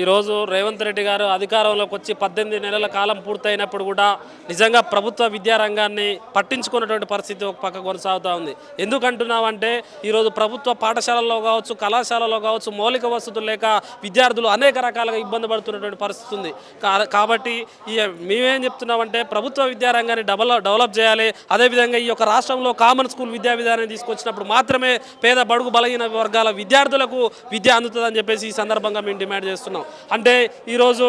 ఈరోజు రేవంత్ రెడ్డి గారు అధికారంలోకి వచ్చి పద్దెనిమిది నెలల కాలం పూర్తయినప్పుడు కూడా నిజంగా ప్రభుత్వ విద్యారంగాన్ని పట్టించుకున్నటువంటి పరిస్థితి ఒక పక్క కొనసాగుతూ ఉంది. ఎందుకంటున్నామంటే ఈరోజు ప్రభుత్వ పాఠశాలల్లో కావచ్చు కళాశాలలో కావచ్చు మౌలిక వసతులు లేక విద్యార్థులు అనేక రకాలుగా ఇబ్బంది పడుతున్నటువంటి పరిస్థితి ఉంది. కాబట్టి ఈ మేమేం చెప్తున్నామంటే ప్రభుత్వ విద్యారంగాన్ని డెవలప్ డెవలప్ చేయాలి. అదేవిధంగా ఈ యొక్క రాష్ట్రంలో కామన్ స్కూల్ విద్యా విధానం తీసుకొచ్చినప్పుడు మాత్రమే పేద బడుగు బలహీన వర్గాల విద్యార్థులకు విద్య అందుతుందని చెప్పేసి ఈ సందర్భంగా మేము డిమాండ్ చేస్తున్నాం. అంటే ఈరోజు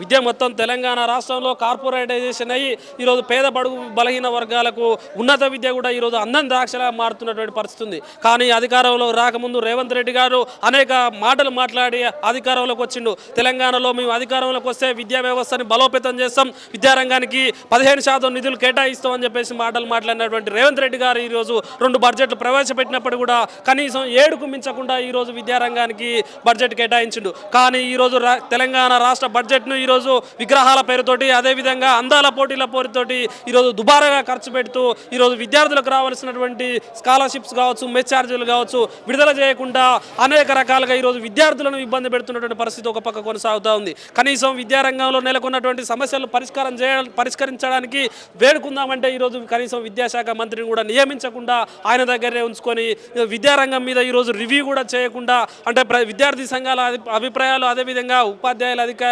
విద్య మొత్తం తెలంగాణ రాష్ట్రంలో కార్పొరేటైజేషన్ అయ్యి ఈరోజు పేద బడుగు బలహీన వర్గాలకు ఉన్నత విద్య కూడా ఈరోజు అందం ద్రాక్షలా మారుతున్నటువంటి పరిస్థితి ఉంది. కానీ అధికారంలో రాకముందు రేవంత్ రెడ్డి గారు అనేక మాటలు మాట్లాడి అధికారంలోకి వచ్చిండు. తెలంగాణలో మేము అధికారంలోకి వస్తే విద్యా వ్యవస్థని బలోపేతం చేస్తాం. విద్యారంగానికి పదిహేను శాతం నిధులు కేటాయిస్తామని చెప్పేసి మాటలు మాట్లాడినటువంటి రేవంత్ రెడ్డి గారు ఈరోజు రెండు బడ్జెట్లు ప్రవేశపెట్టినప్పుడు కూడా కనీసం ఏడుకు మించకుండా ఈరోజు విద్యారంగానికి బడ్జెట్ కేటాయించిండు. కానీ ఈరోజు రా తెలంగాణ రాష్ట్ర బడ్జెట్ను ఈరోజు విగ్రహాల పేరుతోటి అదేవిధంగా అందాల పోటీల పేరుతోటి ఈరోజు దుబారాగా ఖర్చు పెడుతూ ఈరోజు విద్యార్థులకు రావాల్సినటువంటి స్కాలర్షిప్స్ కావచ్చు మెస్ ఛార్జీలు కావచ్చు విడుదల చేయకుండా అనేక రకాలుగా ఈరోజు విద్యార్థులను ఇబ్బంది పెడుతున్నటువంటి పరిస్థితి ఒక పక్క కొనసాగుతూ ఉంది. కనీసం విద్యారంగంలో నెలకొన్నటువంటి సమస్యలు పరిష్కారం చేయ పరిష్కరించడానికి వేడుకుందామంటే ఈరోజు కనీసం విద్యాశాఖ మంత్రిని కూడా నియమించకుండా ఆయన దగ్గరే ఉంచుకొని విద్యారంగం మీద ఈరోజు రివ్యూ కూడా చేయకుండా అంటే ప్ర- విద్యార్థి సంఘాల అభి- అభిప్రాయాలు అదేవిధంగా ఉపాధ్యాయుల అధిక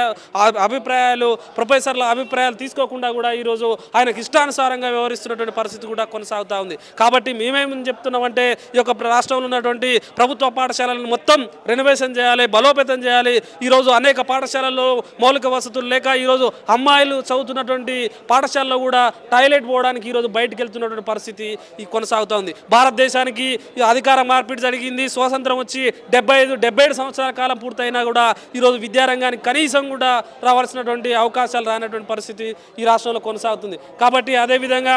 అభిప్రాయాలు ప్రొఫెసర్ల అభిప్రాయాలు తీసుకోకుండా కూడా ఈరోజు ఆయనకి ఇష్టానుసారంగా వ్యవహరిస్తున్నటువంటి పరిస్థితి కూడా కొనసాగుతూ ఉంది. కాబట్టి మేమేమని చెప్తున్నామంటే ఈ యొక్క రాష్ట్రంలో ఉన్నటువంటి ప్రభుత్వ పాఠశాలలను మొత్తం రెనోవేషన్ చేయాలి బలోపేతం చేయాలి. ఈరోజు అనేక పాఠశాలల్లో మౌలిక వసతులు లేక ఈరోజు అమ్మాయిలు చదువుతున్నటువంటి పాఠశాలలో కూడా టాయిలెట్ పోవడానికి ఈరోజు బయటకు వెళ్తున్నటువంటి పరిస్థితి కొనసాగుతోంది భారతదేశానికి అధికార మార్పిడి జరిగింది. స్వాతంత్రం వచ్చి డెబ్బై ఐదు డెబ్బై ఏడు సంవత్సరాల కాలం పూర్తయినా కూడా ఈరోజు విద్యారంగానికి కనీసం కూడా రావాల్సినటువంటి అవకాశాలు రానటువంటి పరిస్థితి ఈ రాష్ట్రంలో కొనసాగుతుంది. కాబట్టి అదేవిధంగా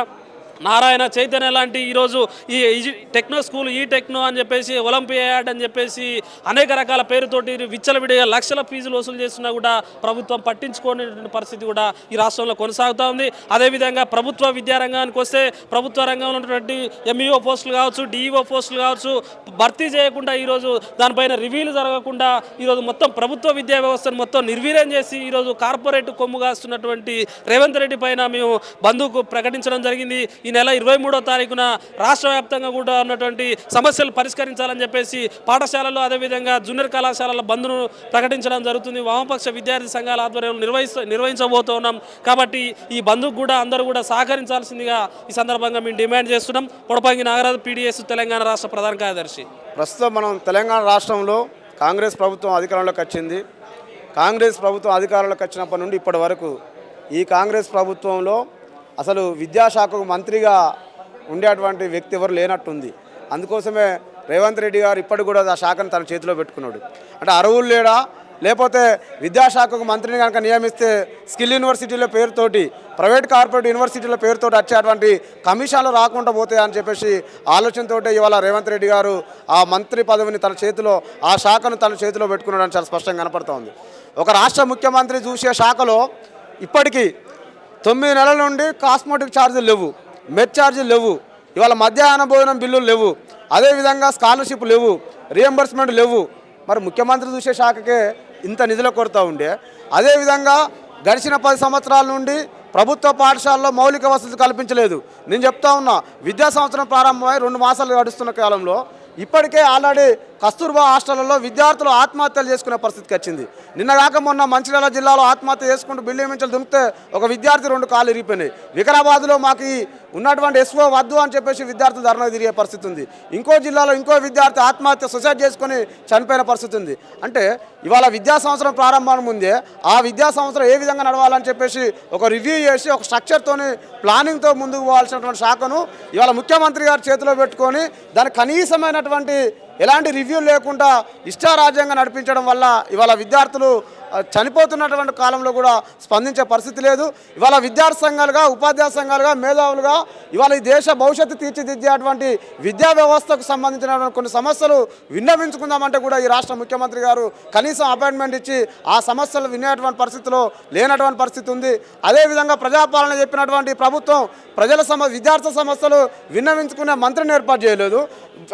నారాయణ చైతన్య లాంటి ఈరోజు ఈ ఈ టెక్నో స్కూల్ ఈ టెక్నో అని చెప్పేసి ఒలింపియాడ్ అని చెప్పేసి అనేక రకాల పేరుతోటి విచ్చలవిడిగా లక్షల ఫీజులు వసూలు చేస్తున్నా కూడా ప్రభుత్వం పట్టించుకోలేనటువంటి పరిస్థితి కూడా ఈ రాష్ట్రంలో కొనసాగుతూ ఉంది. అదేవిధంగా ప్రభుత్వ విద్యారంగానికి వస్తే ప్రభుత్వ రంగంలో ఉన్నటువంటి ఎంఈఓ పోస్టులు కావచ్చు డిఈఓ పోస్టులు కావచ్చు భర్తీ చేయకుండా ఈరోజు దానిపైన రివ్యూలు జరగకుండా ఈరోజు మొత్తం ప్రభుత్వ విద్యా వ్యవస్థను మొత్తం నిర్వీర్యం చేసి ఈరోజు కార్పొరేట్ కొమ్ము కాస్తున్నటువంటి రేవంత్ రెడ్డి పైన మేము బంధువుకు ప్రకటించడం జరిగింది. ఈ నెల ఇరవై మూడో తారీఖున రాష్ట్ర వ్యాప్తంగా కూడా ఉన్నటువంటి సమస్యలు పరిష్కరించాలని చెప్పేసి పాఠశాలలు అదేవిధంగా జూనియర్ కళాశాలల బంద్ను ప్రకటించడం జరుగుతుంది. వామపక్ష విద్యార్థి సంఘాల ఆధ్వర్యంలో నిర్వహిస్త నిర్వహించబోతున్నాం. కాబట్టి ఈ బంద్కు కూడా అందరూ కూడా సహకరించాల్సిందిగా ఈ సందర్భంగా మేము డిమాండ్ చేస్తున్నాం. పొడపంగి నాగరాజు పీడిఎస్ తెలంగాణ రాష్ట్ర ప్రధాన కార్యదర్శి. ప్రస్తుతం మనం తెలంగాణ రాష్ట్రంలో కాంగ్రెస్ ప్రభుత్వం అధికారంలోకి వచ్చింది. కాంగ్రెస్ ప్రభుత్వం అధికారంలోకి వచ్చినప్పటి నుండి ఇప్పటి వరకు ఈ కాంగ్రెస్ ప్రభుత్వంలో అసలు విద్యాశాఖకు మంత్రిగా ఉండేటువంటి వ్యక్తి ఎవరు లేనట్టుంది. అందుకోసమే రేవంత్ రెడ్డి గారు ఇప్పటికి కూడా ఆ శాఖను తన చేతిలో పెట్టుకున్నాడు. అంటే అరువులు లేడా? లేకపోతే విద్యాశాఖకు మంత్రిని కనుక నియమిస్తే స్కిల్ యూనివర్సిటీల పేరుతోటి ప్రైవేట్ కార్పొరేట్ యూనివర్సిటీల పేరుతో వచ్చేటువంటి కమిషన్లు రాకుండా పోతాయి అని చెప్పేసి ఆలోచనతో ఇవాళ రేవంత్ రెడ్డి గారు ఆ మంత్రి పదవిని తన చేతిలో ఆ శాఖను తన చేతిలో పెట్టుకున్నాడని చాలా స్పష్టంగా కనపడుతోంది ఒక రాష్ట్ర ముఖ్యమంత్రి చూసే శాఖలో ఇప్పటికీ తొమ్మిది నెలల నుండి కాస్మోటిక్ ఛార్జీలు లేవు. మెడ్ ఛార్జీలు లేవు. ఇవాళ మధ్యాహ్న భోజనం బిల్లులు లేవు. అదేవిధంగా స్కాలర్షిప్ లేవు. రియంబర్స్మెంట్ లేవు. మరి ముఖ్యమంత్రి చూసే శాఖకే ఇంత నిధుల కొరత ఉండే. అదేవిధంగా గడిచిన పది సంవత్సరాల నుండి ప్రభుత్వ పాఠశాలలో మౌలిక వసతులు కల్పించలేదు. నేను చెప్తా ఉన్నా విద్యా సంవత్సరం ప్రారంభమై రెండు మాసాలు గడుస్తున్న కాలంలో ఇప్పటికే ఆల్రెడీ కస్తూర్బా హాస్టళ్ళలో విద్యార్థులు ఆత్మహత్యలు చేసుకునే పరిస్థితికి వచ్చింది. నిన్న కాక మొన్న మంచిర్యాల జిల్లాలో ఆత్మహత్య చేసుకుంటూ బిల్డింగ్ నుంచి దుమితే ఒక విద్యార్థి రెండు కాళ్ళు ఇరిగిపోయినాయి వికారాబాద్లో మాకు ఉన్నటువంటి ఎస్ఓ వద్దు అని చెప్పేసి విద్యార్థులు ధర్నా తిరిగే పరిస్థితి ఉంది. ఇంకో జిల్లాలో ఇంకో విద్యార్థి ఆత్మహత్య సుసైడ్ చేసుకొని చనిపోయిన పరిస్థితి ఉంది. అంటే ఇవాళ విద్యా సంవత్సరం ప్రారంభం ముందే ఆ విద్యా సంవత్సరం ఏ విధంగా నడవాలని చెప్పేసి ఒక రివ్యూ చేసి ఒక స్ట్రక్చర్తోని ప్లానింగ్తో ముందుకు పోవాల్సినటువంటి శాఖను ఇవాళ ముఖ్యమంత్రి గారి చేతిలో పెట్టుకొని దాని కనీసమైనటువంటి ఎలాంటి రివ్యూ లేకుండా ఇష్టారాజ్యంగా నడిపించడం వల్ల ఇవాళ విద్యార్థులు చనిపోతున్నటువంటి కాలంలో కూడా స్పందించే పరిస్థితి లేదు. ఇవాళ విద్యార్థి సంఘాలుగా ఉపాధ్యాయ సంఘాలుగా మేధావులుగా ఇవాళ ఈ దేశ భవిష్యత్తు తీర్చిదిద్దేటువంటి విద్యా వ్యవస్థకు సంబంధించినటువంటి కొన్ని సమస్యలు విన్నవించుకుందామంటే కూడా ఈ రాష్ట్ర ముఖ్యమంత్రి గారు కనీసం అపాయింట్మెంట్ ఇచ్చి ఆ సమస్యలు వినేటువంటి పరిస్థితిలో లేనటువంటి పరిస్థితి ఉంది. అదేవిధంగా ప్రజాపాలన చెప్పినటువంటి ప్రభుత్వం ప్రజల సమ విద్యార్థి సమస్యలు విన్నవించుకునే మంత్రిని ఏర్పాటు చేయలేదు.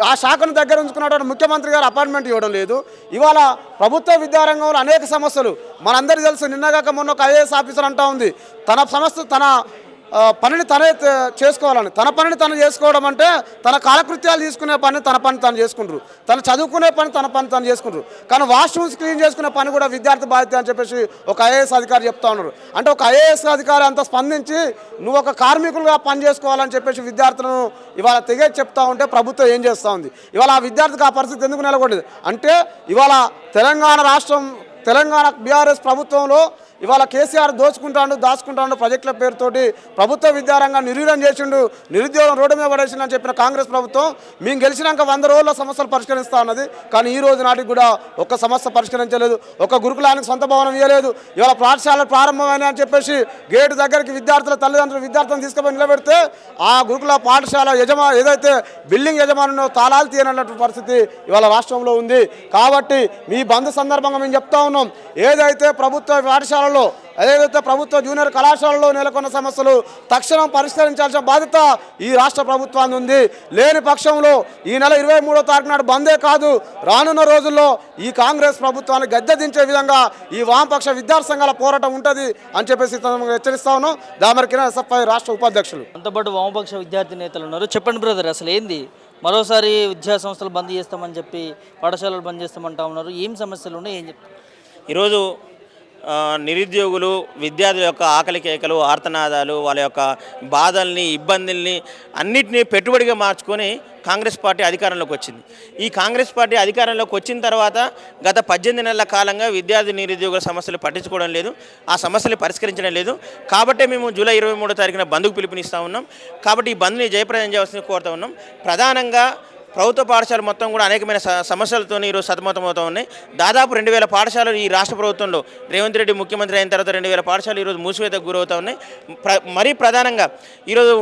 ఆ శాఖను దగ్గర ఉంచుకున్నటువంటి ముఖ్యమంత్రి గారు అపాయింట్మెంట్ ఇవ్వడం లేదు. ఇవాళ ప్రభుత్వ విద్యారంగంలో అనేక సమస్యలు చేశారు మనందరికీ తెలుసు నిన్నగాక మొన్న ఒక ఐఏఎస్ ఆఫీసర్ అంటా ఉంది తన సంస్థ తన పనిని తనే చేసుకోవాలని. తన పనిని తను చేసుకోవడం అంటే తన కాలకృత్యాలు తీసుకునే పని తన పని తను చేసుకుంటారు. తను చదువుకునే పని తన పని తను చేసుకుంటారు. కానీ వాష్రూమ్స్ క్లీన్ చేసుకునే పని కూడా విద్యార్థి బాధ్యత అని చెప్పేసి ఒక ఐఏఎస్ అధికారి చెప్తా ఉన్నారు. అంటే ఒక ఐఏఎస్ అధికారి అంత స్పందించి నువ్వు ఒక కార్మికులుగా పని చేసుకోవాలని చెప్పేసి విద్యార్థులను ఇవాళ తెగే చెప్తా ఉంటే ప్రభుత్వం ఏం చేస్తూ ఉంది? ఇవాళ ఆ విద్యార్థికి ఆ పరిస్థితి ఎందుకు నెలకొంది అంటే ఇవాళ తెలంగాణ రాష్ట్రం తెలంగాణ బీఆర్ఎస్ ప్రభుత్వంలో ఇవాళ కేసీఆర్ దోచుకుంటాడు దాచుకుంటాడు ప్రాజెక్టుల పేరుతోటి ప్రభుత్వ విద్యారంగం నిర్వీర్యం చేసిండు నిరుద్యోగం రోడ్డు మీద పడేసిందని చెప్పిన కాంగ్రెస్ ప్రభుత్వం మేము గెలిచినాక వంద రోజుల సమస్యలు పరిష్కరిస్తా ఉన్నది. కానీ ఈ రోజు నాటికి కూడా ఒక్క సమస్య పరిష్కరించలేదు ఒక గురుకులానికి సొంత భవనం ఇవ్వలేదు ఇవాళ పాఠశాలలు ప్రారంభమైన అని చెప్పేసి గేటు దగ్గరికి విద్యార్థుల తల్లిదండ్రులు విద్యార్థులను తీసుకుపోయి నిలబెడితే ఆ గురుకుల పాఠశాల యజమా ఏదైతే బిల్డింగ్ యజమానునో తాళాలు తీయనటువంటి పరిస్థితి ఇవాళ రాష్ట్రంలో ఉంది. కాబట్టి మీ బంద్ సందర్భంగా మేము చెప్తా ఉన్నాం. ఏదైతే ప్రభుత్వ పాఠశాలలో ఏదైతే ప్రభుత్వ జూనియర్ కళాశాలలో నెలకొన్న సమస్యలు తక్షణం పరిష్కరించాల్సిన బాధ్యత ఈ రాష్ట్ర ప్రభుత్వాన్ని ఉంది. లేని పక్షంలో ఈ నెల ఇరవై మూడో తారీఖు నాడు బందే కాదు రానున్న రోజుల్లో ఈ కాంగ్రెస్ ప్రభుత్వాన్ని గద్దె దించే విధంగా ఈ వామపక్ష విద్యార్థి సంఘాల పోరాటం ఉంటుంది అని చెప్పేసి హెచ్చరిస్తా ఉన్నాం. దామరి కిరణ్ ఎస్ఎఫ్ఐ రాష్ట్ర ఉపాధ్యక్షులు. అంతపాటు వామపక్ష విద్యార్థి నేతలు ఉన్నారు. చెప్పండి బ్రదర్ అసలు ఏంది? మరోసారి విద్యా సంస్థలు బంద్ చేస్తామని చెప్పి పాఠశాలలు బంద్ చేస్తామంటా ఉన్నారు. ఏం సమస్యలు ఉన్నాయి? ఏం చెప్తారు ఈరోజు నిరుద్యోగులు విద్యార్థుల యొక్క ఆకలి కేకలు ఆర్తనాదాలు వాళ్ళ యొక్క బాధల్ని ఇబ్బందుల్ని అన్నిటినీ పెట్టుబడిగా మార్చుకొని కాంగ్రెస్ పార్టీ అధికారంలోకి వచ్చింది. ఈ కాంగ్రెస్ పార్టీ అధికారంలోకి వచ్చిన తర్వాత గత పద్దెనిమిది నెలల కాలంగా విద్యార్థి నిరుద్యోగుల సమస్యలు పట్టించుకోవడం లేదు ఆ సమస్యలు పరిష్కరించడం లేదు. కాబట్టే మేము జూలై ఇరవై మూడో తారీఖున బంద్కు పిలుపునిస్తూ ఉన్నాం. కాబట్టి ఈ బంద్ని జయప్రదం చేయవలసింది కోరుతా ఉన్నాం. ప్రధానంగా ప్రభుత్వ పాఠశాల మొత్తం కూడా అనేకమైన స- సమస్యలతో ఈరోజు సతమతమవుతూ ఉన్నాయి. దాదాపు రెండు వేల పాఠశాలలు ఈ రాష్ట్ర ప్రభుత్వంలో రేవంత్ రెడ్డి ముఖ్యమంత్రి అయిన తర్వాత రెండు వేల పాఠశాలలు ఈరోజు మూసివేతకు గురవుతూ ఉన్నాయి. ప్ర మరీ ప్రధానంగా ఈరోజు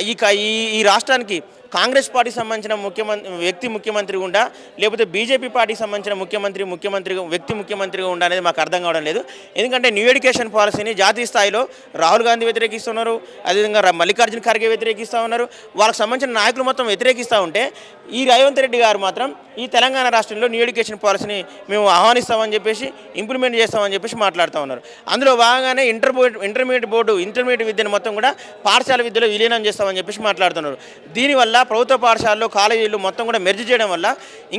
ఈ క- ఈ ఈ రాష్ట్రానికి కాంగ్రెస్ పార్టీకి సంబంధించిన ముఖ్యమంత్రి వ్యక్తి ముఖ్యమంత్రి ఉండా లేకపోతే బీజేపీ పార్టీకి సంబంధించిన ముఖ్యమంత్రి ముఖ్యమంత్రిగా వ్యక్తి ముఖ్యమంత్రిగా ఉండా అనేది మాకు అర్థం కావడం లేదు. ఎందుకంటే న్యూ ఎడ్యుకేషన్ పాలసీని జాతీయ స్థాయిలో రాహుల్ గాంధీ వ్యతిరేకిస్తున్నారు అదేవిధంగా మల్లికార్జున ఖర్గే వ్యతిరేకిస్తూ ఉన్నారు. వాళ్ళకి సంబంధించిన నాయకులు మొత్తం వ్యతిరేకిస్తూ ఉంటే ఈ రేవంత్ రెడ్డి గారు మాత్రం ఈ తెలంగాణ రాష్ట్రంలో న్యూ ఎడ్యుకేషన్ పాలసీని మేము ఆహ్వానిస్తామని చెప్పేసి ఇంప్లిమెంట్ చేస్తామని చెప్పేసి మాట్లాడుతూ ఉన్నారు. అందులో భాగంగానే inter board intermediate board intermediate విద్యను మొత్తం కూడా పాఠశాల విద్యలో విలీనం చేస్తామని చెప్పేసి మాట్లాడుతున్నారు. దీనివల్ల ప్రభుత్వ పాఠశాలలో కాలేజీలు మొత్తం కూడా మెర్జ్ చేయడం వల్ల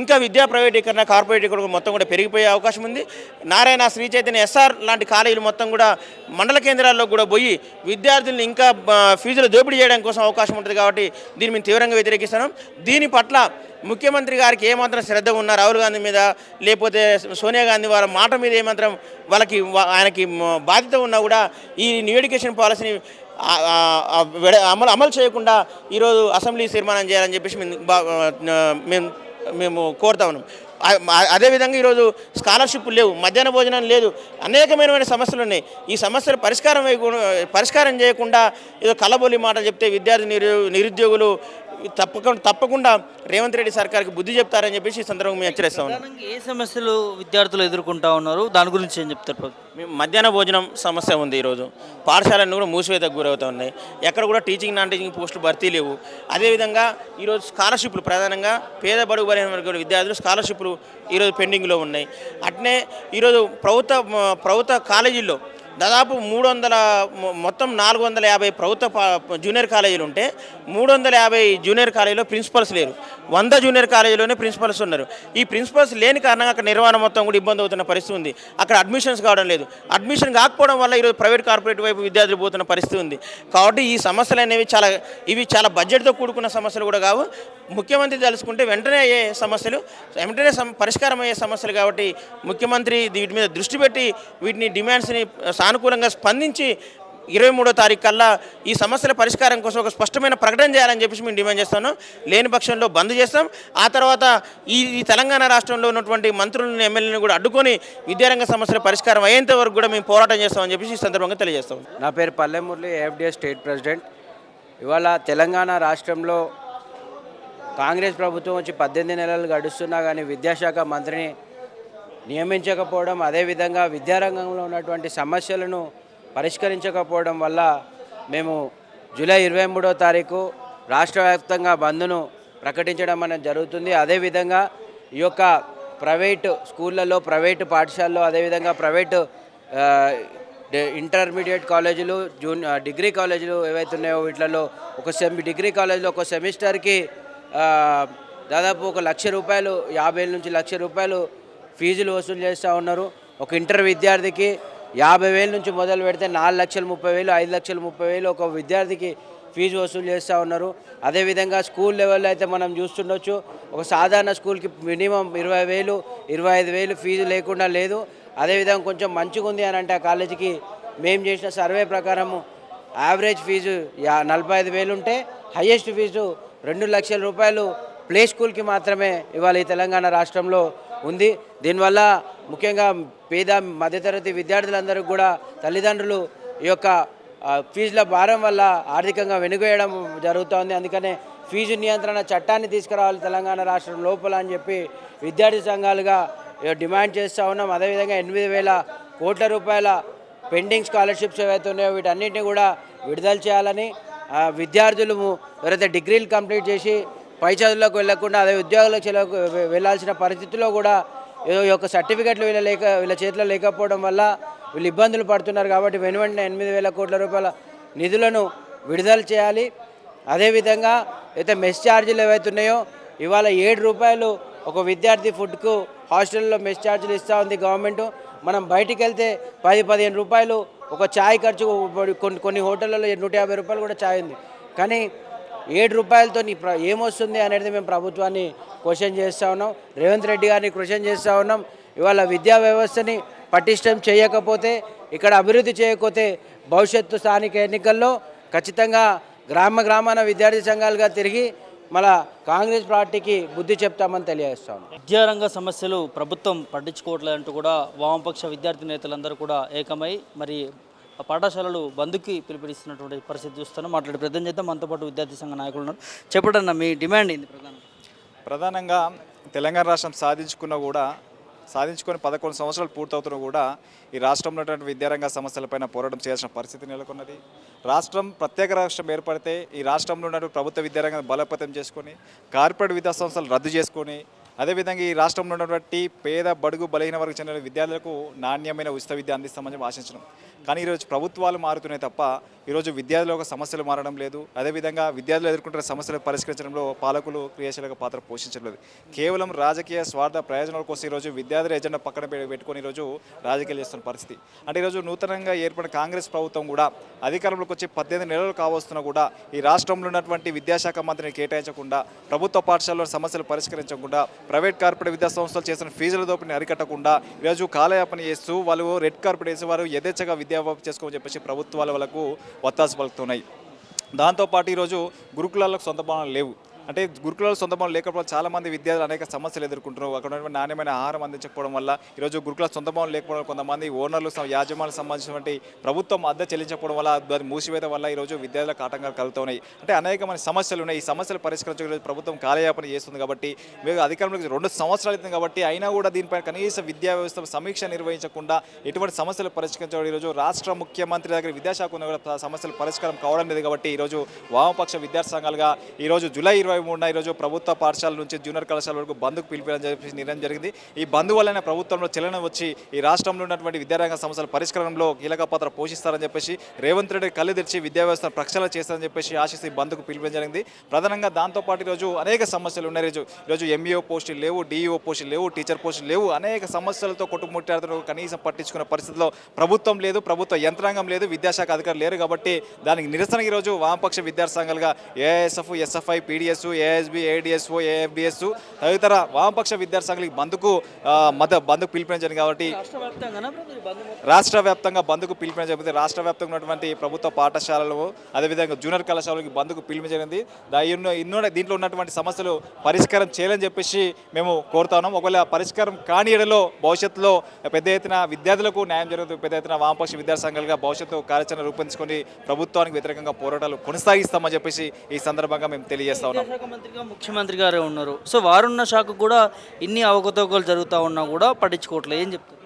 ఇంకా విద్యా ప్రైవేటీకరణ కార్పొరేటీకరణ మొత్తం కూడా పెరిగిపోయే అవకాశం ఉంది. నారాయణ శ్రీ చైతన్య ఎస్ఆర్ లాంటి కాలేజీలు మొత్తం కూడా మండల కేంద్రాల్లో కూడా పోయి విద్యార్థులను ఇంకా ఫీజులు దోపిడీ చేయడం కోసం అవకాశం ఉంటుంది కాబట్టి దీన్ని మేము తీవ్రంగా వ్యతిరేకిస్తున్నాం. దీని పట్ల ముఖ్యమంత్రి గారికి ఏమాత్రం శ్రద్ధ ఉన్న రాహుల్ గాంధీ మీద లేకపోతే సోనియా గాంధీ వారి మాట మీద ఏమాత్రం వాళ్ళకి ఆయనకి బాధ్యత ఉన్నా కూడా ఈ న్యూ ఎడ్యుకేషన్ పాలసీని అమలు అమలు చేయకుండా ఈరోజు అసెంబ్లీ తీర్మానం చేయాలని చెప్పేసి మేము బా- మేము మేము కోరుతా ఉన్నాం. అదేవిధంగా ఈరోజు స్కాలర్షిప్ లేవు మధ్యాహ్న భోజనం లేదు అనేకమైన సమస్యలు ఉన్నాయి. ఈ సమస్యలు పరిష్కారం పరిష్కారం చేయకుండా ఏదో కలబొలి మాటలు చెప్తే విద్యార్థి నిరు నిరుద్యోగులు తప్పకుండా తప్పకుండా రేవంత్ రెడ్డి సర్కార్కి బుద్ధి చెప్తారని చెప్పేసి ఈ సందర్భంగా మేము హెచ్చరిస్తా ఉన్నాం. ఏ సమస్యలు విద్యార్థులు ఎదుర్కొంటా ఉన్నారు? దాని గురించి ఏం చెప్తారు? మేము మధ్యాహ్న భోజనం సమస్య ఉంది ఈరోజు. పాఠశాలన్నీ కూడా మూసివేతకు గురవుతూ ఉన్నాయి ఎక్కడ కూడా టీచింగ్ నాన్ టీచింగ్ పోస్టులు భర్తీ లేవు. అదేవిధంగా ఈరోజు స్కాలర్షిప్లు ప్రధానంగా పేద బడుగు బలైన వర్గాల విద్యార్థులు స్కాలర్షిప్లు ఈరోజు పెండింగ్లో ఉన్నాయి. అట్నే ఈరోజు ప్రభుత్వ ప్రభుత్వ కాలేజీల్లో దాదాపు మూడు వందల మొత్తం నాలుగు వందల యాభై ప్రభుత్వ జూనియర్ కాలేజీలు ఉంటే మూడు వందల యాభై జూనియర్ కాలేజీలో ప్రిన్సిపల్స్ లేరు. వంద జూనియర్ కాలేజీలోనే ప్రిన్సిపల్స్ ఉన్నారు. ఈ ప్రిన్సిపల్స్ లేని కారణంగా అక్కడ నిర్వహణ మొత్తం కూడా ఇబ్బంది అవుతున్న పరిస్థితి ఉంది. అక్కడ అడ్మిషన్స్ కావడం లేదు. అడ్మిషన్ కాకపోవడం వల్ల ఈరోజు ప్రైవేట్ కార్పొరేట్ వైపు విద్యార్థులు పోతున్న పరిస్థితి ఉంది. కాబట్టి ఈ సమస్యలు అనేవి చాలా ఇవి చాలా బడ్జెట్తో కూడుకున్న సమస్యలు కూడా కావు. ముఖ్యమంత్రి తెలుసుకుంటే వెంటనే అయ్యే సమస్యలు వెంటనే పరిష్కారం అయ్యే సమస్యలు కాబట్టి ముఖ్యమంత్రి వీటి మీద దృష్టి పెట్టి వీటిని డిమాండ్స్ని సానుకూలంగా స్పందించి ఇరవై మూడో తారీఖు కల్లా ఈ సమస్యల పరిష్కారం కోసం ఒక స్పష్టమైన ప్రకటన చేయాలని చెప్పేసి మేము డిమాండ్ చేస్తాను. లేని పక్షంలో బంద్ చేస్తాం. ఆ తర్వాత ఈ తెలంగాణ రాష్ట్రంలో ఉన్నటువంటి మంత్రులను ఎమ్మెల్యేలను కూడా అడ్డుకొని విద్యారంగ సమస్యల పరిష్కారం అయ్యేంత వరకు కూడా మేము పోరాటం చేస్తామని చెప్పేసి ఈ సందర్భంగా తెలియజేస్తాం. నా పేరు పల్లె మురళి ఏఎఫ్డిఎస్ స్టేట్ ప్రెసిడెంట్ ఇవాళ తెలంగాణ రాష్ట్రంలో కాంగ్రెస్ ప్రభుత్వం వచ్చి పద్దెనిమిది నెలలు గడుస్తున్నా కానీ విద్యాశాఖ మంత్రిని నియమించకపోవడం అదేవిధంగా విద్యారంగంలో ఉన్నటువంటి సమస్యలను పరిష్కరించకపోవడం వల్ల మేము జూలై ఇరవై మూడో తారీఖు రాష్ట్ర వ్యాప్తంగా బంద్ను ప్రకటించడం అనేది జరుగుతుంది. అదేవిధంగా ఈ యొక్క ప్రైవేటు స్కూళ్ళల్లో ప్రైవేటు పాఠశాలలో అదేవిధంగా ప్రైవేటు ఇంటర్మీడియట్ కాలేజీలు జూన్ డిగ్రీ కాలేజీలు ఏవైతే ఉన్నాయో వీటిలలో ఒక సెమి డిగ్రీ కాలేజీలో ఒక సెమిస్టర్కి దాదాపు ఒక లక్ష రూపాయలు యాభై నుంచి లక్ష రూపాయలు ఫీజులు వసూలు చేస్తూ ఉన్నారు. ఒక ఇంటర్ విద్యార్థికి యాభై వేల నుంచి మొదలు పెడితే నాలుగు లక్షలు ముప్పై వేలు ఐదు లక్షలు ముప్పై వేలు ఒక విద్యార్థికి ఫీజు వసూలు చేస్తూ ఉన్నారు. అదేవిధంగా స్కూల్ లెవెల్లో అయితే మనం చూస్తుండొచ్చు. ఒక సాధారణ స్కూల్కి మినిమం ఇరవై వేలు ఇరవై ఐదు వేలు ఫీజు లేకుండా లేదు. అదేవిధంగా కొంచెం మంచిగా ఉంది అని అంటే ఆ కాలేజీకి మేము చేసిన సర్వే ప్రకారము యావరేజ్ ఫీజు యా నలభై ఐదు వేలు ఉంటే హయ్యెస్ట్ ఫీజు రెండు లక్షల రూపాయలు ప్లే స్కూల్కి మాత్రమే ఇవాళ ఈ తెలంగాణ రాష్ట్రంలో ఉంది. దీనివల్ల ముఖ్యంగా పేద మధ్యతరగతి విద్యార్థులందరికీ కూడా తల్లిదండ్రులు ఈ యొక్క ఫీజుల భారం వల్ల ఆర్థికంగా వెనుకేయడం జరుగుతోంది. అందుకనే ఫీజు నియంత్రణ చట్టాన్ని తీసుకురావాలి తెలంగాణ రాష్ట్రం లోపల అని చెప్పి విద్యార్థి సంఘాలుగా డిమాండ్ చేస్తూ ఉన్నాం. అదేవిధంగా ఎనిమిది వేల కోట్ల రూపాయల పెండింగ్ స్కాలర్షిప్స్ ఏవైతే ఉన్నాయో వీటన్నిటిని కూడా విడుదల చేయాలని విద్యార్థులు ఎవరైతే డిగ్రీలు కంప్లీట్ చేసి పై చదువులకు వెళ్ళకుండా అదే ఉద్యోగాలకు వెళ్ళాల్సిన పరిస్థితిలో కూడా ఈ యొక్క సర్టిఫికెట్లు వీళ్ళ లేక వీళ్ళ చేతిలో లేకపోవడం వల్ల వీళ్ళు ఇబ్బందులు పడుతున్నారు కాబట్టి వెను వెంటనే ఎనిమిది వేల కోట్ల రూపాయల నిధులను విడుదల చేయాలి. అదేవిధంగా అయితే మెస్ ఛార్జీలు ఏవైతే ఉన్నాయో ఇవాళ ఏడు రూపాయలు ఒక విద్యార్థి ఫుడ్కు హాస్టల్లో మెస్ ఛార్జీలు ఇస్తూ ఉంది గవర్నమెంట్. మనం బయటికి వెళ్తే పది పదిహేను రూపాయలు ఒక ఛాయ్ ఖర్చు కొన్ని కొన్ని హోటళ్ళలో నూట యాభై రూపాయలు కూడా ఛాయ్ ఉంది. కానీ ఏడు రూపాయలతో నీ ప్ర ఏమొస్తుంది అనేది మేము ప్రభుత్వాన్ని క్వశ్చన్ చేస్తూ ఉన్నాం. రేవంత్ రెడ్డి గారిని క్వశ్చన్ చేస్తూ ఉన్నాం. ఇవాళ విద్యా వ్యవస్థని పటిష్టం చేయకపోతే ఇక్కడ అభివృద్ధి చేయకపోతే భవిష్యత్తు స్థానిక ఎన్నికల్లో ఖచ్చితంగా గ్రామ గ్రామాన విద్యార్థి సంఘాలుగా తిరిగి మళ్ళా కాంగ్రెస్ పార్టీకి బుద్ధి చెప్తామని తెలియజేస్తాం విద్యారంగ సమస్యలు ప్రభుత్వం పట్టించుకోవట్లేదంటూ కూడా వామపక్ష విద్యార్థి నేతలందరూ కూడా ఏకమై మరి పాఠశాలలు బంద్కి పిలుపునిస్తున్నటువంటి పరిస్థితి చూస్తున్నాం. మాట్లాడే ప్రయత్నం చేద్దాం. మనతో పాటు విద్యార్థి సంఘ నాయకులు ఉన్నారు. చెప్పడన్న మీ డిమాండ్ ఏంది ప్రధానంగా? ప్రధానంగా తెలంగాణ రాష్ట్రం సాధించుకున్న కూడా సాధించుకొని పదకొండు సంవత్సరాలు పూర్తవుతున్నా కూడా ఈ రాష్ట్రంలో ఉన్నటువంటి విద్యారంగ సమస్యలపైన పోరాటం చేయాల్సిన పరిస్థితి నెలకొన్నది. రాష్ట్రం ప్రత్యేక రాష్ట్రం ఏర్పడితే ఈ రాష్ట్రంలో ఉన్నటువంటి ప్రభుత్వ విద్యారంగాన్ని బలోపేతం చేసుకొని కార్పొరేట్ విద్యా సంస్థలు రద్దు చేసుకొని అదేవిధంగా ఈ రాష్ట్రంలో ఉన్నటువంటి పేద బడుగు బలహీన వరకు చెందిన విద్యార్థులకు నాణ్యమైన ఉచిత విద్య అందిస్తామని చెప్పి ఆశించడం. కానీ ఈరోజు ప్రభుత్వాలు మారుతున్నాయి తప్ప ఈరోజు విద్యార్థుల యొక్క సమస్యలు మారడం లేదు. అదేవిధంగా విద్యార్థులు ఎదుర్కొంటున్న సమస్యలు పరిష్కరించడంలో పాలకులు క్రియాశీలక పాత్ర పోషించలేదు కేవలం రాజకీయ స్వార్థ ప్రయోజనాల కోసం ఈరోజు విద్యార్థుల ఎజెండా పక్కన పెట్టుకొని ఈరోజు రాజకీయాలు చేస్తున్న పరిస్థితి. అంటే ఈరోజు నూతనంగా ఏర్పడిన కాంగ్రెస్ ప్రభుత్వం కూడా అధికారంలోకి వచ్చి పద్దెనిమిది నెలలు కావస్తున్నా కూడా ఈ రాష్ట్రంలో ఉన్నటువంటి విద్యాశాఖ మంత్రిని కేటాయించకుండా ప్రభుత్వ పాఠశాలలో సమస్యలు పరిష్కరించకుండా ప్రైవేట్ కార్పొరేట్ విద్యా సంస్థలు చేసిన ఫీజుల దోపిడిని అరికట్టకుండా ఈరోజు కాలయాపన చేస్తూ వాళ్ళు రెడ్ కార్పెట్ వేసి వారు యథేచ్ఛగా విద్యాభ్యాసం చేసుకోమని చెప్పేసి ప్రభుత్వాల వాళ్ళకు వత్తాసు పలుకుతున్నాయి. దాంతోపాటు ఈరోజు గురుకులాలకు సొంత భవనాలు లేవు. అంటే గురుకులాలు సొంత భవనం లేకపోవడం చాలా మంది విద్యార్థులు అనేక సమస్యలు ఎదుర్కొంటున్నారు. అక్కడ ఉన్నటువంటి నాణ్యమైన ఆహారం అందించకపోవడం వల్ల ఈరోజు గురుకుల సొంత భవనం లేకపోవడం కొంతమంది ఓనర్లు యాజమాన్యం సంబంధించినటువంటి ప్రభుత్వం అద్దె చెల్లించకపోవడం వల్ల దాని మూసివేత వల్ల ఈరోజు విద్యార్థులకు ఆటంకాలు కలుగుతున్నాయి. అంటే అనేకమైన సమస్యలు ఉన్నాయి. ఈ సమస్యలు పరిష్కరించడం ప్రభుత్వం కాలయాపన చేస్తుంది కాబట్టి మీరు అధికారంలోకి రెండు సంవత్సరాలు అవుతుంది కాబట్టి అయినా కూడా దీనిపై కనీస విద్యా వ్యవస్థ సమీక్ష నిర్వహించకుండా ఎటువంటి సమస్యలు పరిష్కరించడం ఈరోజు రాష్ట్ర ముఖ్యమంత్రి దగ్గర విద్యాశాఖ ఉన్న కూడా సమస్యలు పరిష్కారం కావడం లేదు కాబట్టి ఈరోజు వామపక్ష విద్యార్థి సంఘాలుగా ఈరోజు జూలై ఇరవై మూడున ఈరోజు ప్రభుత్వ పాఠశాల నుంచి జూనియర్ కళాశాల వరకు బంద్కు పిలిపించడం చెప్పి నిర్ణయం జరిగింది. ఈ బంద్ వల్లనే ప్రభుత్వంలో చలనం వచ్చి ఈ రాష్ట్రంలో ఉన్నటువంటి విద్యారంగ సమస్యల పరిష్కారంలో కీలక పాత్ర పోషిస్తారని చెప్పేసి రేవంత్ రెడ్డి కళ్ళు తెరిచి విద్యా వ్యవస్థను ప్రక్షాళన చేస్తారని చెప్పేసి ఆశిస్తూ బంద్కు పిలిపించడం జరిగింది. ప్రధానంగా దాంతోపాటు ఈరోజు అనేక సమస్యలు ఉన్నాయి. రోజు ఈరోజు ఎంఈఓ పోస్టులు లేవు డిఈఓ పోస్టులు లేవు టీచర్ పోస్టులు లేవు. అనేక సమస్యలతో కొట్టుముట్టాడుతున్న కనీసం పట్టించుకున్న పరిస్థితిలో ప్రభుత్వం లేదు ప్రభుత్వ యంత్రాంగం లేదు విద్యాశాఖ అధికారులు లేరు కాబట్టి దానికి నిరసన ఈరోజు వామపక్ష విద్యార్థి సంఘాలుగా ASF SFI PDS ASB ADSO AFDS తదితర వామపక్ష విద్యార్థి సంఘాలకి బంద్కు మద బంద్కు పిలిపించారు కాబట్టి రాష్ట్ర వ్యాప్తంగా బంద్కు పిలిపించడం జరిగింది రాష్ట్ర వ్యాప్తంగా ఉన్నటువంటి ప్రభుత్వ పాఠశాలలు అదేవిధంగా జూనియర్ కళాశాలకి బంద్కు పిలిపించడం జరిగింది దా- ఇన్నో ఇన్నో దీంట్లో ఉన్నటువంటి సమస్యలు పరిష్కారం చేయాలని చెప్పేసి మేము కోరుతున్నాం. ఒకవేళ పరిష్కారం కాని ఎడలో భవిష్యత్తులో పెద్ద ఎత్తున విద్యార్థులకు న్యాయం జరుగుతుంది పెద్ద ఎత్తున వామపక్ష విద్యార్థి సంఘాలుగా భవిష్యత్తు కార్యాచరణ రూపొందించుకొని ప్రభుత్వానికి వ్యతిరేకంగా పోరాటాలు కొనసాగిస్తామని చెప్పేసి ఈ సందర్భంగా మేము తెలియజేస్తా ఉన్నాం. విద్యాశాఖ మంత్రిగా ముఖ్యమంత్రి గారే ఉన్నారు. సో వారున్న శాఖ కూడా ఇన్ని అవకతవకలు జరుగుతూ ఉన్నా కూడా పట్టించుకోవట్లేదు. ఏం చెప్తారు?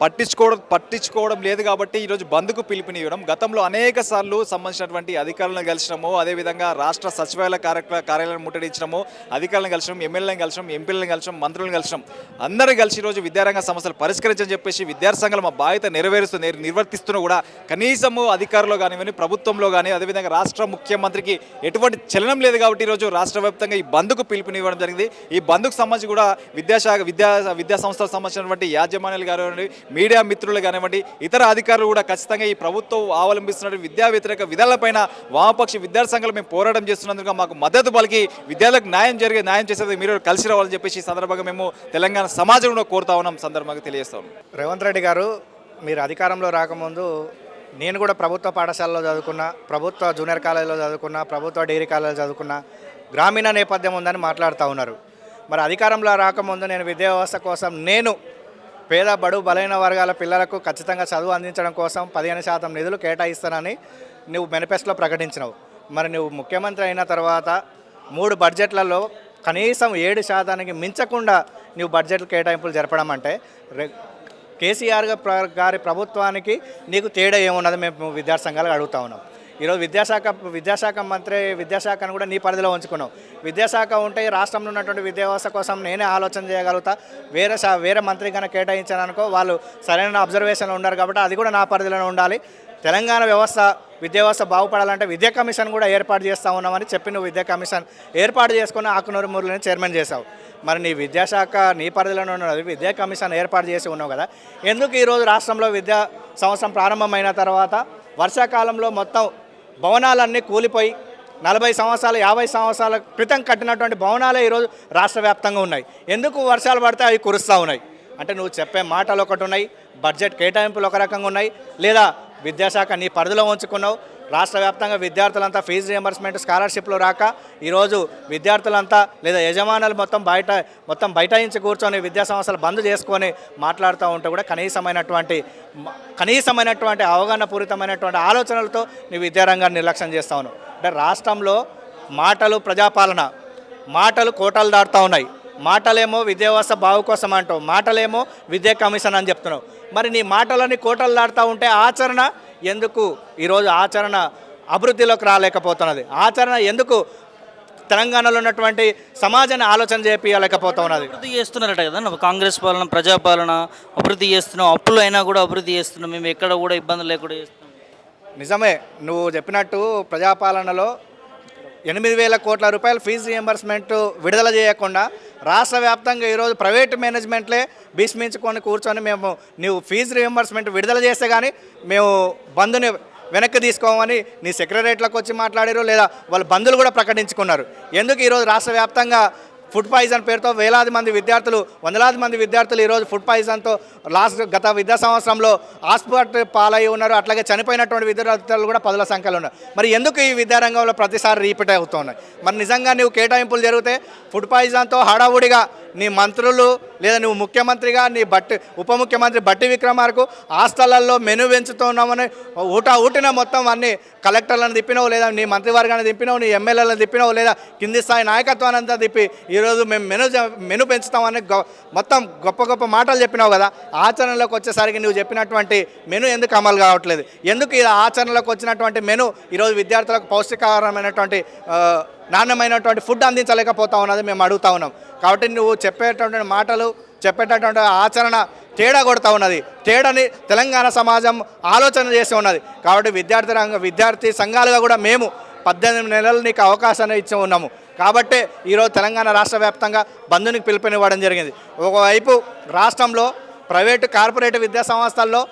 పట్టించుకోవడం పట్టించుకోవడం లేదు కాబట్టి ఈరోజు బంద్కు పిలుపునివ్వడం. గతంలో అనేక సార్లు సంబంధించినటువంటి అధికారులను కలిసినాము. అదేవిధంగా రాష్ట్ర సచివాలయ కార్యక్రమ కార్యాలయం ముట్టడించడము అధికారులను కలిసినాం ఎమ్మెల్యేలను కలిసినాం ఎంపీలను కలిసినాం మంత్రులను కలిసినాం. అందరూ కలిసి ఈరోజు విద్యారంగ సమస్యలు పరిష్కరించని చెప్పేసి విద్యార్థి సంఘాలు మా బాధ్యత నెరవేరుస్తూ నిర్వర్తిస్తున్న నిర్వర్తిస్తున్నా కూడా కనీసము అధికారులు కానివ్వండి ప్రభుత్వంలో కానీ అదేవిధంగా రాష్ట్ర ముఖ్యమంత్రికి ఎటువంటి చలనం లేదు కాబట్టి ఈరోజు రాష్ట్ర వ్యాప్తంగా ఈ బంద్కు పిలుపునివ్వడం జరిగింది. ఈ బంద్కు సంబంధించి కూడా విద్యాశాఖ విద్యా విద్యా సంస్థలకు సంబంధించినటువంటి యాజమాన్యాలు కానివ్వండి మీడియా మిత్రులు కానివ్వండి ఇతర అధికారులు కూడా ఖచ్చితంగా ఈ ప్రభుత్వం అవలంబిస్తున్న విద్యా వ్యతిరేక విధాలపైన వామపక్ష విద్యార్థి సంఘాలు మేము పోరాటం చేస్తున్నందుకు మాకు మద్దతు పలికి విద్యార్థులకు న్యాయం జరిగే న్యాయం చేసేది మీరు కలిసి రావాలని చెప్పేసి ఈ సందర్భంగా మేము తెలంగాణ సమాజంలో కోరుతా ఉన్నాం సందర్భంగా తెలియజేస్తాం రేవంత్ రెడ్డి గారు మీరు అధికారంలో రాకముందు నేను కూడా ప్రభుత్వ పాఠశాలలో చదువుకున్నా ప్రభుత్వ జూనియర్ కాలేజీలో చదువుకున్నా ప్రభుత్వ డిగ్రీ కాలేజీలో చదువుకున్నా గ్రామీణ నేపథ్యం ఉందని మాట్లాడుతూ ఉన్నారు. మరి అధికారంలో రాకముందు నేను విద్యా వ్యవస్థ కోసం నేను పేద బడు బలైన వర్గాల పిల్లలకు ఖచ్చితంగా చదువు అందించడం కోసం పదిహేను శాతం నిధులు కేటాయిస్తానని నువ్వు మేనిఫెస్టోలో ప్రకటించినావు. మరి నువ్వు ముఖ్యమంత్రి అయిన తర్వాత మూడు బడ్జెట్లలో కనీసం ఏడు శాతానికి మించకుండా నువ్వు బడ్జెట్ కేటాయింపులు జరపడం అంటే కేసీఆర్ గారి ప్రభుత్వానికి నీకు తేడా ఏమున్నది మేము విద్యార్థి సంఘాలకు అడుగుతా ఉన్నాం. ఈరోజు విద్యాశాఖ విద్యాశాఖ మంత్రి విద్యాశాఖను కూడా నీ పరిధిలో ఉంచుకున్నావు. విద్యాశాఖ ఉంటే ఈ రాష్ట్రంలో ఉన్నటువంటి విద్యా వ్యవస్థ కోసం నేనే ఆలోచన చేయగలుగుతా. వేరే వేరే మంత్రి కనుక కేటాయించాను అనుకో వాళ్ళు సరైన అబ్జర్వేషన్లో ఉన్నారు కాబట్టి అది కూడా నా పరిధిలోనే ఉండాలి. తెలంగాణ వ్యవస్థ విద్యా వ్యవస్థ బాగుపడాలంటే విద్యా కమిషన్ కూడా ఏర్పాటు చేస్తా ఉన్నామని చెప్పి నువ్వు విద్యా కమిషన్ ఏర్పాటు చేసుకుని ఆకునూరు మురళిని చైర్మన్ చేశావు. మరి నీ విద్యాశాఖ నీ పరిధిలోనే ఉన్నది విద్యా కమిషన్ ఏర్పాటు చేసి ఉన్నావు కదా. ఎందుకు ఈరోజు రాష్ట్రంలో విద్యా సంవత్సరం ప్రారంభమైన తర్వాత వర్షాకాలంలో మొత్తం భవనాలన్నీ కూలిపోయి నలభై సంవత్సరాలు యాభై సంవత్సరాల క్రితం కట్టినటువంటి భవనాలే ఈరోజు రాష్ట్ర వ్యాప్తంగా ఉన్నాయి. ఎందుకు వర్షాలు పడితే అవి కురుస్తూ ఉన్నాయి? అంటే నువ్వు చెప్పే మాటలు ఒకటి ఉన్నాయి బడ్జెట్ కేటాయింపులు ఒక రకంగా ఉన్నాయి. లేదా విద్యాశాఖ నీ పరిధిలో ఉంచుకున్నావు రాష్ట్ర వ్యాప్తంగా విద్యార్థులంతా ఫీజు రియంబర్స్మెంట్ స్కాలర్షిప్లు రాక ఈరోజు విద్యార్థులంతా లేదా యజమానులు మొత్తం బయట మొత్తం బైఠాయించి కూర్చొని విద్యా సంస్థలు బంద్ చేసుకొని మాట్లాడుతూ ఉంటే కూడా కనీసమైనటువంటి కనీసమైనటువంటి అవగాహన పూరితమైనటువంటి ఆలోచనలతో నీ విద్యారంగాన్ని నిర్లక్ష్యం చేస్తా ఉన్నావు. అంటే రాష్ట్రంలో మాటలు ప్రజాపాలన మాటలు కోటలు దాటుతూ ఉన్నాయి. మాటలేమో విద్యా వ్యవస్థ బాగు కోసం అంటావు మాటలేమో విద్యా కమిషన్ అని చెప్తున్నావు. మరి నీ మాటలని కోటలు దాటుతూ ఉంటే ఆచరణ ఎందుకు? ఈరోజు ఆచరణ అభివృద్ధిలోకి రాలేకపోతున్నది. ఆచరణ ఎందుకు? తెలంగాణలో ఉన్నటువంటి సమాజాన్ని ఆలోచన చేపించలేకపోతా ఉన్నది. అభివృద్ధి చేస్తున్నారట కదా నువ్వు కాంగ్రెస్ పాలన ప్రజాపాలన అభివృద్ధి చేస్తున్నాం అప్పులు అయినా కూడా అభివృద్ధి చేస్తున్నాం మేము ఎక్కడ కూడా ఇబ్బంది లేకుండా చేస్తున్నాం. నిజమే నువ్వు చెప్పినట్టు ప్రజాపాలనలో ఎనిమిది వేల కోట్ల రూపాయల ఫీజు రియంబర్స్మెంట్ విడుదల చేయకుండా రాష్ట్ర వ్యాప్తంగా ఈరోజు ప్రైవేట్ మేనేజ్మెంట్లే భీష్మించుకొని కూర్చొని మేము నువ్వు ఫీజు రియంబర్స్మెంట్ విడుదల చేస్తే కానీ మేము బంధుని వెనక్కి తీసుకోమని నీ సెక్రటరేట్లకు వచ్చి మాట్లాడారు లేదా వాళ్ళు బంధులు కూడా ప్రకటించుకున్నారు. ఎందుకు ఈరోజు రాష్ట్ర వ్యాప్తంగా ఫుడ్ పాయిజన్ పేరుతో వేలాది మంది విద్యార్థులు వందలాది మంది విద్యార్థులు ఈరోజు ఫుడ్ పాయిజన్తో లాస్ట్ గత విద్యా సంవత్సరంలో హాస్పిటల్ పాలై ఉన్నారు. అట్లాగే చనిపోయినటువంటి విద్యార్థులు కూడా పదుల సంఖ్యలో ఉన్నారు. మరి ఎందుకు ఈ విద్యారంగంలో ప్రతిసారి రీపీట్ అవుతున్నాయి? మరి నిజంగా నువ్వు కేటాయింపులు జరిగితే ఫుడ్ పాయిజన్తో హడావుడిగా నీ మంత్రులు లేదా నువ్వు ముఖ్యమంత్రిగా నీ బట్టి ఉప ముఖ్యమంత్రి బట్టి విక్రమార్కు హాస్టళ్ళలో మెను పెంచుతున్నామని ఊట ఊటిన మొత్తం అన్ని కలెక్టర్లను తిప్పినావు లేదా నీ మంత్రివర్గాన్ని తిప్పినావు నీ ఎమ్మెల్యేలను తిప్పినావు లేదా కింది స్థాయి నాయకత్వాన్ని అంతా తిప్పి ఈరోజు మేము మెను మెను పెంచుతామని గొ- మొత్తం గొప్ప గొప్ప మాటలు చెప్పినావు కదా ఆచరణలోకి వచ్చేసరికి నువ్వు చెప్పినటువంటి మెను ఎందుకు అమలు కావట్లేదు? ఎందుకు ఈ ఆచరణలోకి వచ్చినటువంటి మెను ఈరోజు విద్యార్థులకు పౌష్టికాహారమైనటువంటి నాణ్యమైనటువంటి ఫుడ్ అందించలేకపోతా ఉన్నది మేము అడుగుతా ఉన్నాం. కాబట్టి నువ్వు చెప్పేటటువంటి మాటలు చెప్పేటటువంటి ఆచరణ తేడా కొడతా ఉన్నది. తేడాని తెలంగాణ సమాజం ఆలోచన చేసి ఉన్నది. కాబట్టి విద్యార్థి రంగ విద్యార్థి సంఘాలుగా కూడా మేము పద్దెనిమిది నెలలు నీకు అవకాశాన్ని ఇచ్చి ఉన్నాము. కాబట్టే ఈరోజు తెలంగాణ రాష్ట్ర వ్యాప్తంగా బంధునికి పిలుపునివ్వడం జరిగింది. ఒకవైపు రాష్ట్రంలో ప్రైవేటు కార్పొరేట్ విద్యా సంస్థల్లో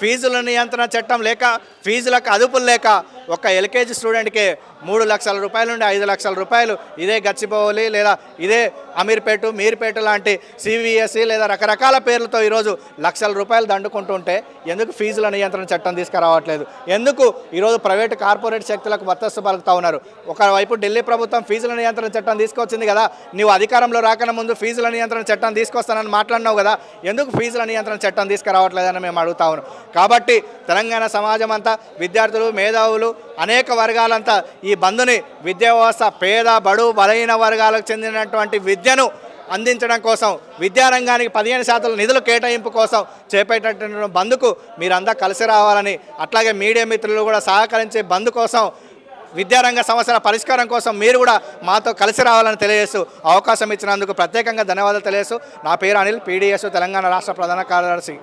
ఫీజుల నియంత్రణ చట్టం లేక ఫీజులకు అదుపులు లేక ఒక ఎల్కేజీ స్టూడెంట్కి మూడు లక్షల రూపాయల నుండి ఐదు లక్షల రూపాయలు ఇదే గచ్చిపోవాలి లేదా ఇదే అమీర్పేట మీర్పేట లాంటి సివిఎస్సి లేదా రకరకాల పేర్లతో ఈరోజు లక్షల రూపాయలు దండుకుంటుంటే ఎందుకు ఫీజుల నియంత్రణ చట్టం తీసుకురావట్లేదు? ఎందుకు ఈరోజు ప్రైవేటు కార్పొరేట్ శక్తులకు మద్దతు పలుకుతా ఉన్నారు? ఒకవైపు ఢిల్లీ ప్రభుత్వం ఫీజుల నియంత్రణ చట్టం తీసుకొచ్చింది కదా నువ్వు అధికారంలో రాకన ముందు ఫీజుల నియంత్రణ చట్టం తీసుకొస్తానని మాట్లాడినావు కదా ఎందుకు ఫీజుల నియంత్రణ చట్టం తీసుకురావట్లేదని మేము అడుగుతా ఉన్నాం. కాబట్టి తెలంగాణ సమాజం అంతా విద్యార్థులు మేధావులు అనేక వర్గాలంతా ఈ బంధుని విద్యా వ్యవస్థ పేద బడు బలహీన వర్గాలకు చెందినటువంటి విద్య విద్యను అందించడం కోసం విద్యారంగానికి పదిహేను శాతం నిధుల కేటాయింపు కోసం చేపట్టేటటువంటి బంద్కు మీరంతా కలిసి రావాలని అట్లాగే మీడియా మిత్రులు కూడా సహకరించే బంద్ కోసం విద్యారంగ సమస్యల పరిష్కారం కోసం మీరు కూడా మాతో కలిసి రావాలని తెలియజేస్తూ అవకాశం ఇచ్చినందుకు ప్రత్యేకంగా ధన్యవాదాలు తెలియజేస్తూ నా పేరు అనిల్ పీడిఎస్ తెలంగాణ రాష్ట్ర ప్రధాన కార్యదర్శి.